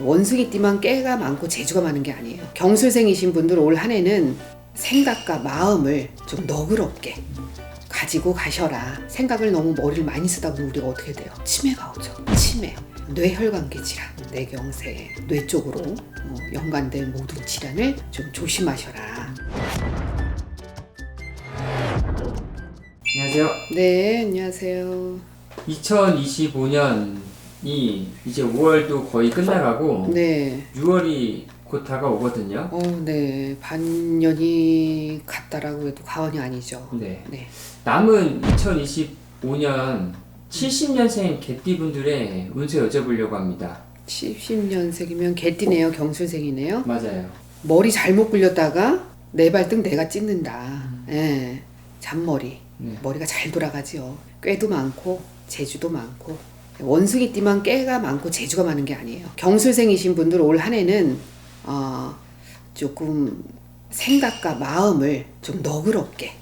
원숭이띠만 깨가 많고 재주가 많은 게 아니에요. 경술생이신 분들 올 한 해는 생각과 마음을 좀 너그럽게 가지고 가셔라. 생각을 너무 머리를 많이 쓰다 보면 우리가 어떻게 돼요? 치매가 오죠. 치매. 뇌혈관계 질환, 뇌경색, 뇌 쪽으로 어, 연관된 모든 질환을 좀 조심하셔라. 안녕하세요. 네, 안녕하세요. 2025년 이 이제 5월도 거의 끝나가고 네, 6월이 곧 다가오거든요. 어, 네, 반년이 갔다라고 해도 과언이 아니죠. 네. 네, 남은 2025년 70년생 개띠분들의 운세 여쭤보려고 합니다. 70년생이면 개띠네요, 경술생이네요. 맞아요. 머리 잘못 굴렸다가 내 발등 내가 찢는다. 예, 잔머리. 네. 머리가 잘 돌아가지요. 꾀도 많고 재주도 많고 원숭이띠만 깨가 많고 재주가 많은 게 아니에요. 경술생이신 분들 올 한 해는 어, 조금 생각과 마음을 좀 너그럽게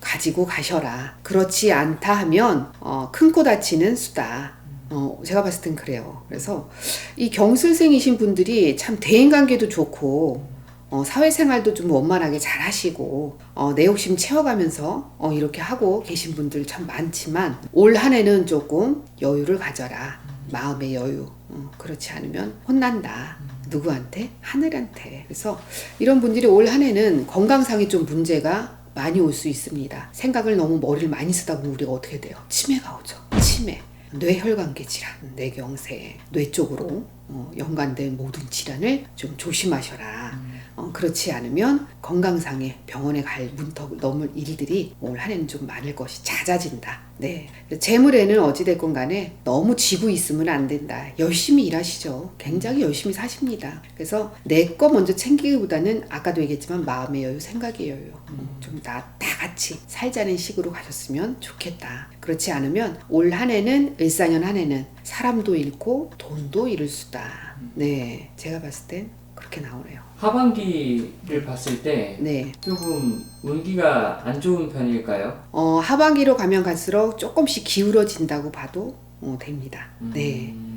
가지고 가셔라. 그렇지 않다 하면 어, 큰 코 다치는 수다. 어, 제가 봤을 땐 그래요. 그래서 이 경술생이신 분들이 참 대인관계도 좋고 어, 사회생활도 좀 원만하게 잘 하시고 어, 내 욕심 채워가면서 어, 이렇게 하고 계신 분들 참 많지만 올 한 해는 조금 여유를 가져라. 마음의 여유. 어, 그렇지 않으면 혼난다. 누구한테? 하늘한테. 그래서 이런 분들이 올 한 해는 건강상에 좀 문제가 많이 올 수 있습니다. 생각을 너무 머리를 많이 쓰다 보면 우리가 어떻게 돼요? 치매가 오죠. 치매. 뇌혈관계 질환, 뇌경색, 뇌 쪽으로 어, 연관된 모든 질환을 좀 조심하셔라. 어, 그렇지 않으면 건강상에 병원에 갈 문턱을 넘을 일들이 올 한 해는 좀 많을 것이 잦아진다. 네. 재물에는 어찌됐건 간에 너무 지고 있으면 안 된다. 열심히 일하시죠. 굉장히 열심히 사십니다. 그래서 내 거 먼저 챙기기보다는 아까도 얘기했지만 마음의 여유, 생각의 여유. 어, 좀다 다 같이 살자는 식으로 가셨으면 좋겠다. 그렇지 않으면 올 한 해는 일사년 한 해는 사람도 잃고 돈도 잃을 수다. 네. 제가 봤을 땐 그렇게 나오네요. 하반기를 봤을 때 네. 조금 운기가 안 좋은 편일까요? 어, 하반기로 가면 갈수록 조금씩 기울어진다고 봐도 어, 됩니다. 네. 음,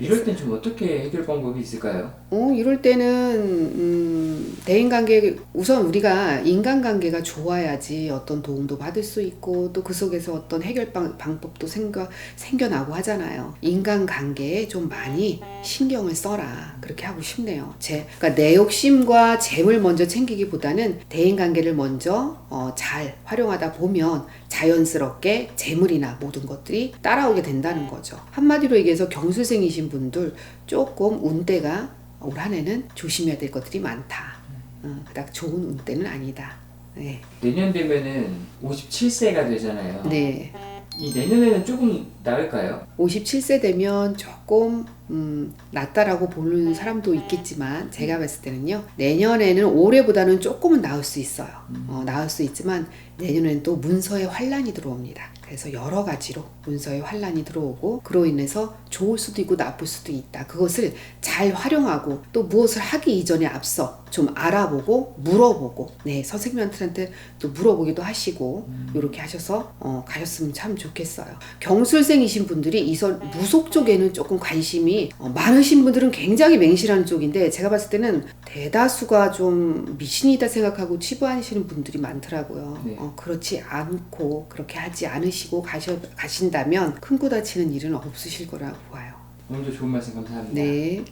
이럴 땐 좀 어떻게 해결 방법이 있을까요? 어, 이럴 때는 음, 대인관계 우선 우리가 인간관계가 좋아야지 어떤 도움도 받을 수 있고 또 그 속에서 어떤 해결 방, 방법도 생겨 생겨나고 하잖아요. 인간관계에 좀 많이 신경을 써라 그렇게 하고 싶네요. 제 그러니까 내 욕심과 재물 먼저 챙기기보다는 대인관계를 먼저 어, 잘 활용하다 보면 자연스럽게 재물이나 모든 것들이 따라오게 된다는 거죠. 한마디로 얘기해서 경술생이신 분들 조금 운대가 올 한해는 조심해야 될 것들이 많다. 어, 그닥 좋은 운대는 아니다. 네. 내년 되면은 57세가 되잖아요. 네. 이 내년에는 조금 나을까요? 57세 되면 조금 음, 낫다라고 보는 사람도 있겠지만 제가 봤을 때는요 내년에는 올해보다는 조금은 나을 수 있어요. 어, 나을 수 있지만 내년에는 또 문서에 환란이 들어옵니다. 그래서 여러 가지로 문서에 환란이 들어오고 그로 인해서 좋을 수도 있고 나쁠 수도 있다. 그것을 잘 활용하고 또 무엇을 하기 이전에 앞서 좀 알아보고 물어보고 네 선생님한테 또 물어보기도 하시고 이렇게 하셔서 어, 가셨으면 참 좋겠어요. 경술생이신 분들이 이선 무속 쪽에는 조금 관심이 어, 많으신 분들은 굉장히 맹실하는 쪽인데 제가 봤을 때는 대다수가 좀 미신이다 생각하고 치부하시는 분들이 많더라고요. 네. 어, 그렇지 않고 그렇게 하지 않으시고 가셔, 가신다면 큰 코 다치는 일은 없으실 거라고 봐요. 오늘도 좋은 말씀 감사합니다. 네.